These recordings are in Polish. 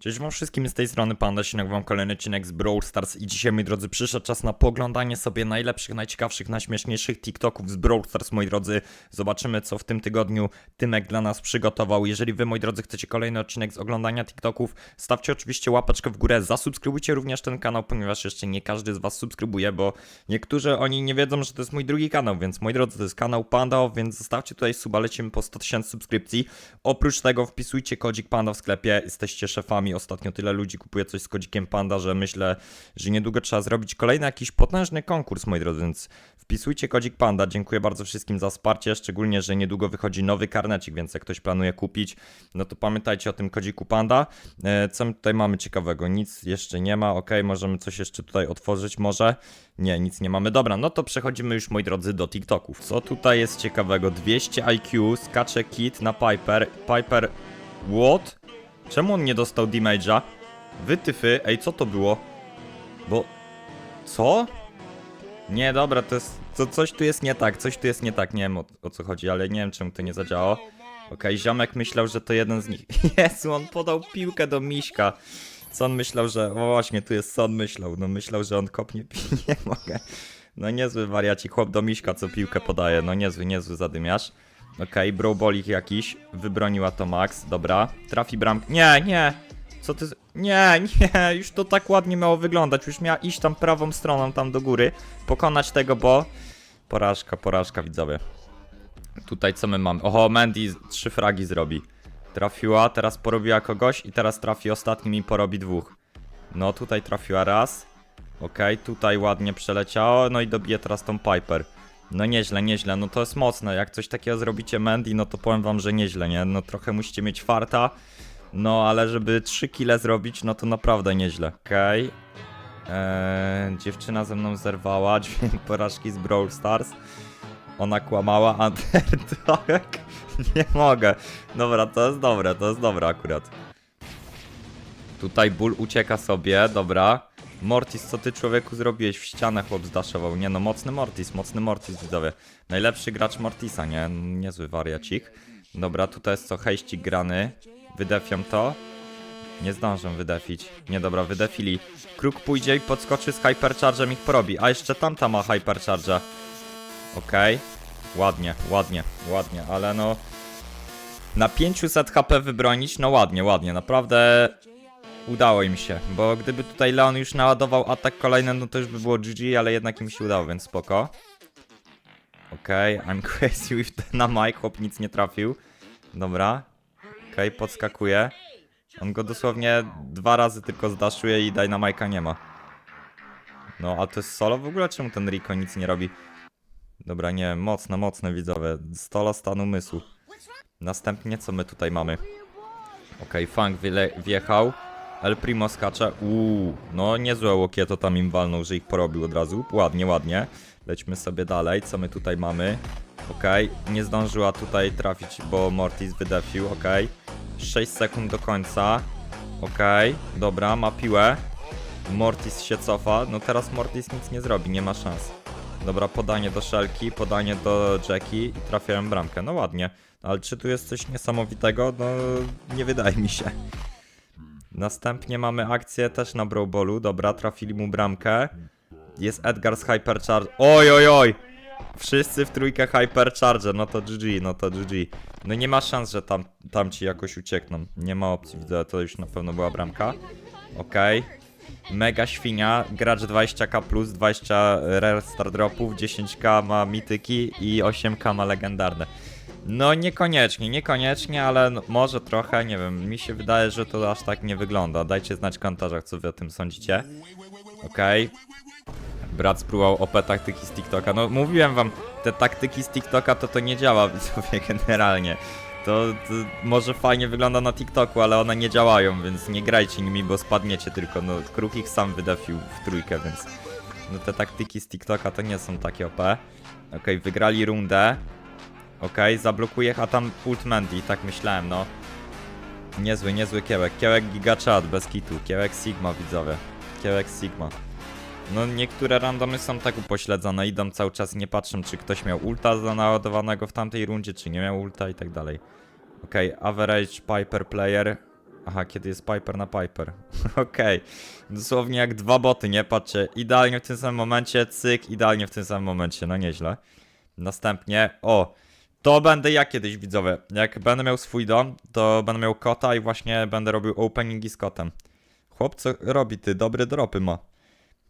Cześć wam wszystkim, z tej strony Panda, się nagrywam kolejny odcinek z Brawl Stars i dzisiaj, moi drodzy, przyszedł czas na poglądanie sobie najlepszych, najciekawszych, najśmieszniejszych TikToków z Brawl Stars, moi drodzy. Zobaczymy, co w tym tygodniu Tymek dla nas przygotował. Jeżeli wy, moi drodzy, chcecie kolejny odcinek z oglądania TikToków, stawcie oczywiście łapeczkę w górę, zasubskrybujcie również ten kanał, ponieważ jeszcze nie każdy z was subskrybuje, bo niektórzy oni nie wiedzą, że to jest mój drugi kanał, więc moi drodzy, to jest kanał Panda, więc zostawcie tutaj suba, lecimy po 100 tysięcy subskrypcji. Oprócz tego wpisujcie kodzik Panda w sklepie, jesteście szefami. Ostatnio tyle ludzi kupuje coś z kodzikiem Panda, że myślę, że niedługo trzeba zrobić kolejny jakiś potężny konkurs, moi drodzy, więc wpisujcie kodzik Panda. Dziękuję bardzo wszystkim za wsparcie, szczególnie, że niedługo wychodzi nowy karnecik, więc jak ktoś planuje kupić, no to pamiętajcie o tym kodziku Panda. E, Co my tutaj mamy ciekawego? Nic jeszcze nie ma, ok, możemy coś jeszcze tutaj otworzyć, może? Nie, nic nie mamy. Dobra, no to przechodzimy już, moi drodzy, do TikToków. Co tutaj jest ciekawego? 200 IQ, skacze kit na Piper. Piper, what? Czemu on nie dostał damage'a? Wytyfy, ej, co to było? Bo... Co? Nie, dobra, to jest... Coś tu jest nie tak, coś tu jest nie tak, nie wiem o, o co chodzi, ale nie wiem czemu to nie zadziałało. Okej, ziomek myślał, że to jeden z nich. Jezu, on podał piłkę do Miśka. Co on myślał, że... O właśnie, tu jest co on myślał. No myślał, że on kopnie... Nie mogę. No niezły wariacik, chłop do Miśka, co piłkę podaje. No niezły, niezły zadymiarz. Okej, brobolik jakiś. Wybroniła to Max, dobra. Trafi bramkę. Nie, nie! Co ty... Nie, nie, już to tak ładnie miało wyglądać. Już miała iść tam prawą stroną, tam do góry. Pokonać tego, bo... Porażka, porażka, widzowie. Tutaj co my mamy? Oho, Mandy trzy fragi zrobi. Trafiła, teraz porobiła kogoś i teraz trafi ostatnim i porobi dwóch. No, tutaj trafiła raz. Okej, tutaj ładnie przeleciało, no i dobije teraz tą Piper. No nieźle, nieźle, no to jest mocne. Jak coś takiego zrobicie Mandy, no to powiem wam, że nieźle, nie? No trochę musicie mieć farta. No, ale żeby 3 kile zrobić, no to naprawdę nieźle. Okej. Eee, dziewczyna ze mną zerwała, dźwięk porażki z Brawl Stars. Ona kłamała, Underdog. Nie mogę. Dobra, to jest dobre, to jest dobre akurat. Tutaj ból ucieka sobie, dobra. Mortis, co ty człowieku zrobiłeś? W ścianę chłop zdaszował. Nie no, mocny Mortis, mocny Mortis, widzowie. Najlepszy gracz Mortisa, nie? Niezły wariacik. Dobra, tutaj jest co, hejścik grany. Wydefiam to. Nie zdążę wydefić. Nie, dobra, wydefili. Kruk pójdzie i podskoczy z Hyperchargem ich porobi. A jeszcze tamta ma Hypercharge'a. Okej. Ładnie, ładnie, ładnie, ale no... Na 500 HP wybronić, no ładnie, ładnie, naprawdę udało im się, bo gdyby tutaj Leon już naładował atak kolejny, no to już by było GG, ale jednak im się udało, więc spoko. Okej, I'm crazy with mic, chłop nic nie trafił. Dobra. Okej, podskakuje. On go dosłownie dwa razy tylko zdaszuje i Dynamike'a nie ma. No, a to jest solo w ogóle? Czemu ten Rico nic nie robi? Dobra, nie, mocne, mocne widzowie. Stola stan umysłu. Następnie co my tutaj mamy? Okej, Funk wiele- wjechał. El Primo skacze. Uuu, no niezłe łokieto tam im walnął, że ich porobił od razu. Ładnie, ładnie. Lećmy sobie dalej. Co my tutaj mamy? Okej, nie zdążyła tutaj trafić, bo Mortis wydefił. Okej. 6 sekund do końca. Okej, dobra, ma piłę. Mortis się cofa. No teraz Mortis nic nie zrobi, nie ma szans. Dobra, podanie do Shelki, podanie do Jackie i trafiałem bramkę. No ładnie. Ale czy tu jest coś niesamowitego? No nie wydaje mi się. Następnie mamy akcję też na Brawl Ballu. Dobra, trafili mu bramkę. Jest Edgar z Hypercharge. Oj, oj, oj! Wszyscy w trójkę Hypercharge, no to GG, no to GG. No nie ma szans, że tam, tam ci jakoś uciekną. Nie ma opcji, widzę, to już na pewno była bramka. Okej. Mega świnia, gracz 20k plus, 20 rare star dropów, 10k ma mityki i 8k ma legendarne. No niekoniecznie, niekoniecznie, ale może trochę, nie wiem, mi się wydaje, że to aż tak nie wygląda. Dajcie znać w komentarzach, co wy o tym sądzicie. Okej. Brat spróbował OP taktyki z TikToka. No mówiłem wam, te taktyki z TikToka to to nie działa widzowie generalnie. To, to może fajnie wygląda na TikToku, ale one nie działają, więc nie grajcie nimi, bo spadniecie tylko. No Kruk ich sam wydefił w trójkę, więc no te taktyki z TikToka to nie są takie OP. Okej, wygrali rundę. Okej, zablokuje, a tam ult Mandy, tak myślałem, no. Niezły, niezły kiełek. Kiełek gigachat, bez kitu. Kiełek Sigma, widzowie. Kiełek Sigma. No niektóre randomy są tak upośledzone, idą cały czas, nie patrzą czy ktoś miał ulta naładowanego w tamtej rundzie, czy nie miał ulta i tak dalej. Okej, average Piper player. Aha, kiedy jest Piper na Piper. Okej. Dosłownie jak dwa boty, nie? Patrzcie, idealnie w tym samym momencie, cyk, idealnie w tym samym momencie, no nieźle. Następnie, o, to będę ja kiedyś, widzowie. Jak będę miał swój dom, to będę miał kota i właśnie będę robił openingi z kotem. Chłop, co robi ty? Dobre dropy ma.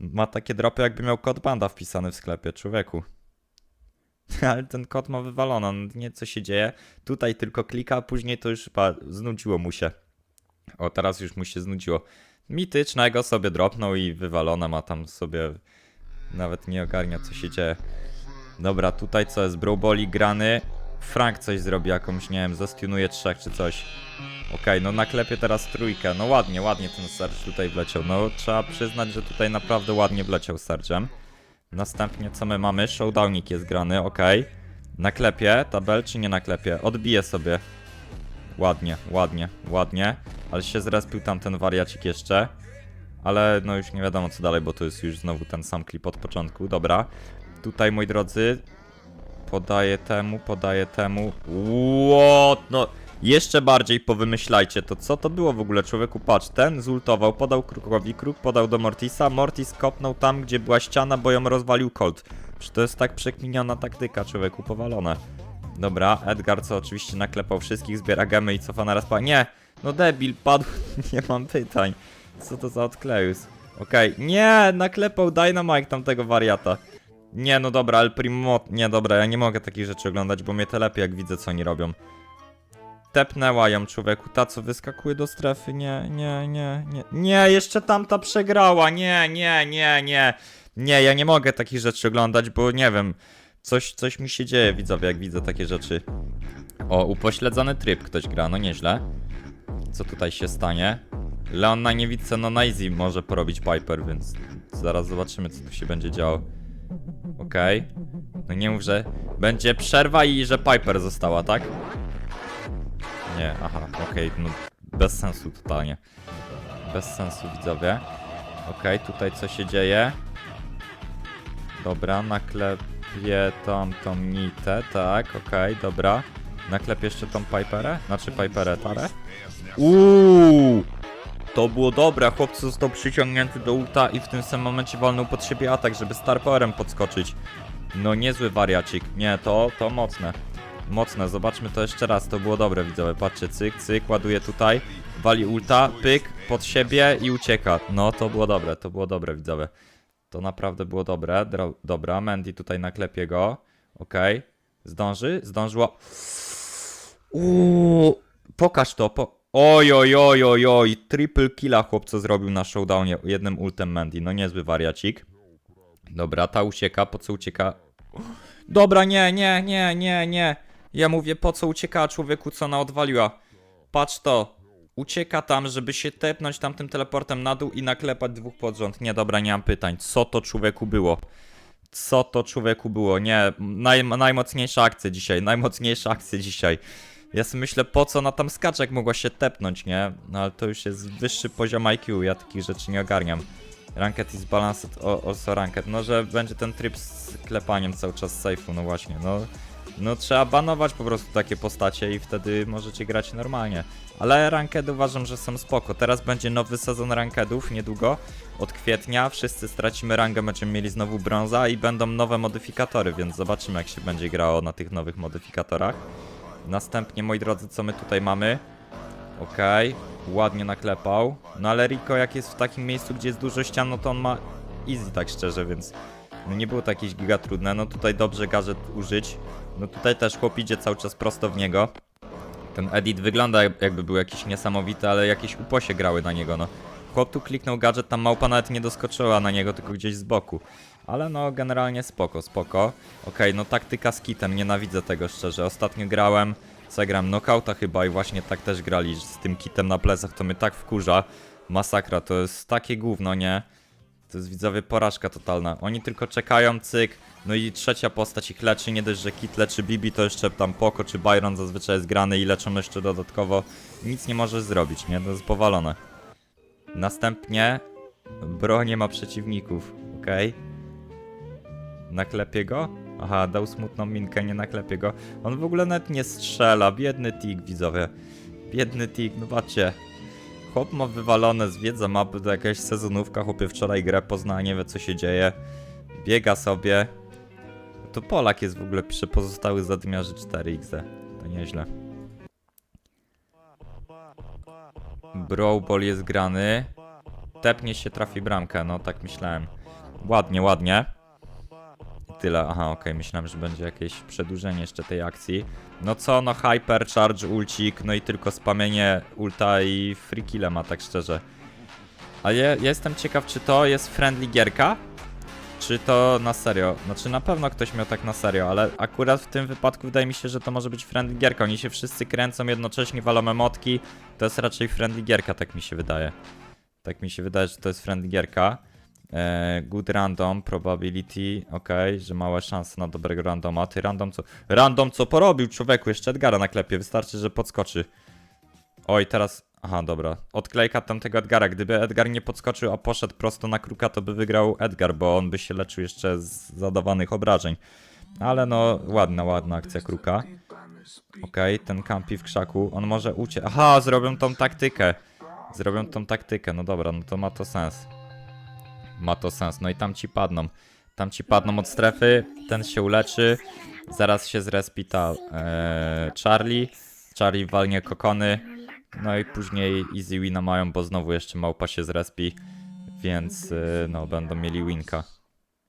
Ma takie dropy, jakby miał kod banda wpisany w sklepie, człowieku. Ale ten kot ma wywalone, nie co się dzieje. Tutaj tylko klika, a później to już pa, znudziło mu się. O, teraz już mu się znudziło. Mitycznego sobie dropnął i wywalone ma tam sobie. Nawet nie ogarnia co się dzieje. Dobra, tutaj co jest? Broboli grany. Frank coś zrobi jakąś, nie wiem, zastunuje trzech czy coś. Okej, no naklepię teraz trójkę. No ładnie, ładnie ten Serge tutaj wleciał. No trzeba przyznać, że tutaj naprawdę ładnie wleciał Sergem. Następnie co my mamy? Showdownik jest grany, okej. Naklepię tabel czy nie naklepię? Odbiję sobie. Ładnie, ładnie, ładnie. Ale się zrespił tam ten wariacik jeszcze. Ale no już nie wiadomo co dalej, bo to jest już znowu ten sam klip od początku. Dobra. Tutaj moi drodzy. Podaję temu, podaję temu. What? No. Jeszcze bardziej powymyślajcie to, co to było w ogóle, człowieku, patrz, ten zultował, podał Krukowi, Kruk podał do Mortisa, Mortis kopnął tam, gdzie była ściana, bo ją rozwalił Colt. Czy to jest tak przekminiona taktyka, człowieku, powalone. Dobra, Edgar, co oczywiście naklepał wszystkich, zbiera gemy i cofa na raz pa... Nie! No debil, padł, nie mam pytań. Co to za odklejus? Okej, nie, naklepał Dynamite tamtego wariata. Nie, no dobra, El Primo... Nie, dobra, ja nie mogę takich rzeczy oglądać, bo mnie telepie, jak widzę, co oni robią. Tepnęła ją, człowieku, ta, co wyskakuje do strefy, nie, nie, nie, nie, nie, jeszcze tamta przegrała, nie, nie, nie, nie, nie, ja nie mogę takich rzeczy oglądać, bo nie wiem, coś, coś mi się dzieje, widzowie, jak widzę takie rzeczy. O, upośledzony tryb ktoś gra, no nieźle. Co tutaj się stanie? Leon na niewidce, no na easy może porobić Piper, więc zaraz zobaczymy, co tu się będzie działo. Okej. No nie mów, że będzie przerwa i że Piper została, tak? Nie, aha, okej, no bez sensu totalnie. Bez sensu, widzowie. Okej, tutaj co się dzieje? Dobra, naklepię tą, tą nitę, tak, okej, dobra. Naklepię jeszcze tą Piperę? Znaczy Piperę, tarę? Uuu! To było dobre, chłopcy został przyciągnięty do ulta i w tym samym momencie walnął pod siebie atak, żeby Star Powerem podskoczyć. No niezły wariacik. Nie, to, to mocne. Mocne, zobaczmy to jeszcze raz, to było dobre widzowie, patrzcie, cyk, cyk, ładuje tutaj, wali ulta, pyk, pod siebie i ucieka. No to było dobre, to było dobre widzowie. To naprawdę było dobre, Dro dobra, Mandy tutaj naklepie go, okej. Zdąży? Zdążyła. Uuu, pokaż to, po... Oj, oj, oj, oj, oj, triple killa chłopco zrobił na showdownie jednym ultem Mandy, no niezły wariacik. Dobra, ta ucieka, po co ucieka? Dobra, nie, nie, nie, nie, nie. Ja mówię, po co uciekała człowieku, co ona odwaliła. Patrz to. Ucieka tam, żeby się tepnąć tamtym teleportem na dół i naklepać dwóch pod rząd. Nie, dobra, nie mam pytań. Co to człowieku było? Co to człowieku było? Nie, naj, najmocniejsza akcja dzisiaj, najmocniejsza akcja dzisiaj. Ja sobie myślę, po co ona tam skacze, jak mogła się tepnąć, nie? No ale to już jest wyższy poziom IQ, ja takich rzeczy nie ogarniam. Ranked is balanced, also ranked. No, że będzie ten tryb z klepaniem cały czas safe'u, no właśnie, no. No trzeba banować po prostu takie postacie i wtedy możecie grać normalnie. Ale rankedy uważam, że są spoko. Teraz będzie nowy sezon rankedów niedługo, od kwietnia. Wszyscy stracimy rangę, będziemy mieli znowu brąza i będą nowe modyfikatory, więc zobaczymy jak się będzie grało na tych nowych modyfikatorach. Następnie, moi drodzy, co my tutaj mamy? Okej, ładnie naklepał. No ale Rico jak jest w takim miejscu, gdzie jest dużo ścian, no to on ma easy tak szczerze, więc no nie było to jakieś giga trudne. No tutaj dobrze gadżet użyć. No tutaj też chłop idzie cały czas prosto w niego. Ten edit wygląda jak- jakby był jakiś niesamowity, ale jakieś uposie grały na niego, no. Chłop tu kliknął gadżet, tam małpa nawet nie doskoczyła na niego, tylko gdzieś z boku. Ale no, generalnie spoko, spoko. Okej, no taktyka z kitem, nienawidzę tego szczerze. Ostatnio grałem, co ja knockouta chyba i właśnie tak też grali z tym kitem na plecach, to mnie tak wkurza. Masakra, to jest takie gówno, nie? To jest widzowie porażka totalna. Oni tylko czekają, cyk. No i trzecia postać ich leczy. Nie dość, że Kit leczy Bibi, to jeszcze tam Poko czy Byron zazwyczaj jest grany i leczą jeszcze dodatkowo. Nic nie możesz zrobić, nie? To jest powalone. Następnie Bro nie ma przeciwników, okej? Naklepie go? Aha, dał smutną minkę, nie naklepie go. On w ogóle nawet nie strzela, biedny Tik, widzowie. Biedny Tik, no patrzcie. Chłop ma wywalone, zwiedza mapy, to jakaś sezonówka, chłopie wczoraj grę pozna, nie wie co się dzieje. Biega sobie. To Polak jest w ogóle, pisze pozostały zadymiarzy 4XD. To nieźle. Browball jest grany. Tepnie się, trafi bramkę, no tak myślałem. Ładnie, ładnie. Tyle, aha, okej, myślałem, że będzie jakieś przedłużenie jeszcze tej akcji. No co, no hyper, charge, ulcik, no i tylko spamienie ulta i free killa ma, tak szczerze. A jestem ciekaw, czy to jest friendly gierka? Czy to na serio? Znaczy na pewno ktoś miał tak na serio, ale akurat w tym wypadku wydaje mi się, że to może być friendly gierka. Oni się wszyscy kręcą jednocześnie, walą emotki. To jest raczej friendly gierka, tak mi się wydaje. Tak mi się wydaje, że to jest friendly gierka. Eee, good random, probability, okej, że małe szanse na dobrego randoma. Ty random co? Random co porobił człowieku? Jeszcze Edgara na klepie, wystarczy, że podskoczy. Oj, teraz. Aha, dobra. Odklejka tamtego Edgara. Gdyby Edgar nie podskoczył, a poszedł prosto na kruka, to by wygrał Edgar, bo on by się leczył jeszcze z zadawanych obrażeń. Ale no, ładna, ładna akcja kruka. Okej, ten kampi w krzaku. On może uciec. Aha, zrobią tą taktykę. Zrobią tą taktykę. No dobra, no to ma to sens. Ma to sens. No i tam ci padną. Tam ci padną od strefy. Ten się uleczy. Zaraz się zrespi e, Charlie. Charlie walnie kokony. No i później easy wina mają, bo znowu jeszcze małpa się zrespi. Więc e, no będą mieli winka.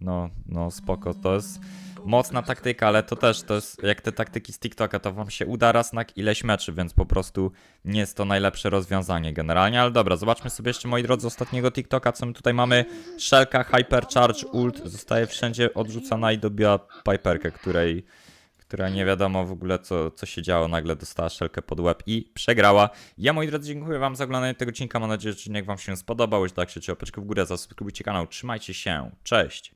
No, no spoko. To jest mocna taktyka, ale to też to jest jak te taktyki z TikToka, to wam się uda raz na ileś meczy, więc po prostu nie jest to najlepsze rozwiązanie generalnie, ale dobra, zobaczmy sobie jeszcze moi drodzy ostatniego TikToka, co my tutaj mamy. Shelka, Hypercharge, Ult, zostaje wszędzie odrzucona i dobiła Piperkę, której która nie wiadomo w ogóle co, co się działo, nagle dostała szelkę pod łeb i przegrała. Ja moi drodzy dziękuję wam za oglądanie tego odcinka, mam nadzieję, że odcinek wam się spodobał, jeśli tak się łapeczkę w górę, zasubskrybujcie kanał, trzymajcie się, cześć!